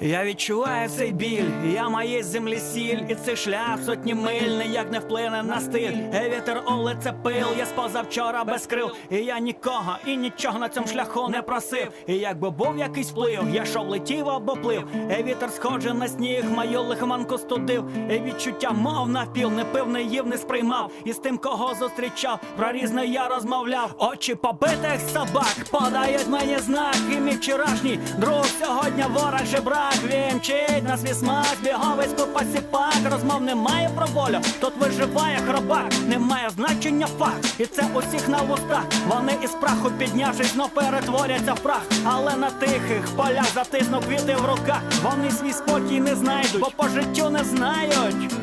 Я відчуваю цей біль, я моєї землі сіль, і цей шлях сотні миль ніяк не вплине на стиль. Е, Вітер у лице пил, я з позавчора без крил. І я нікого і нічого на цьому шляху не просив. І якби був якийсь вплив, я шов летів або плив. Е, Вітер схожий на сніг, мою лихоманку студив. І відчуття мов навпіл, не пив, не їв, не сприймав. І з тим, кого зустрічав, про різне я розмовляв. Очі побитих собак подають мені знак. І мій вчорашній друг сьогодні ворог жебрак. Він мчить на свій смак, біговиську посіпак. Розмов немає про волю, тут виживає хробак. Немає значення факт, і це усіх на вустах. Вони із праху піднявшись, знов перетворяться в прах. Але на тихих полях затиснув квіти в руках. Вони свій спокій не знайдуть, бо по життю не знають.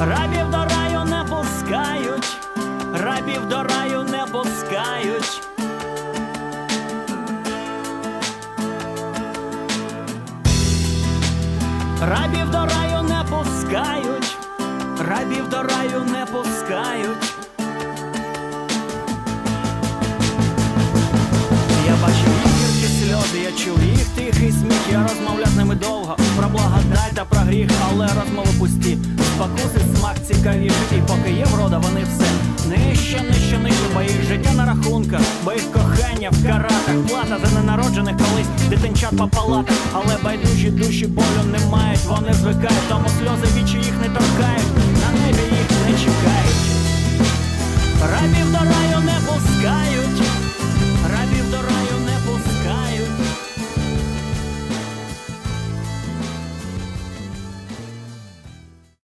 Рабів до раю не пускають, рабів до раю Рабів до раю не пускають, рабів до раю не пускають. Я бачив їх гіркі сльози, я чув їх тихий сміх, я розмовляв з ними довго. Про благодать та про гріх, але розмови пусті. Спокуси смак цікавіший, поки є врода, вони все нижче, нижче, нижче, бо їх життя на рахунках, бо їх кохання в каратах, плата за ненароджених колись дитинчат по палатах, але байдужі душі болю не мають, вони звикають, тому сльози вічі їх не торкають, на небі їх не чекають.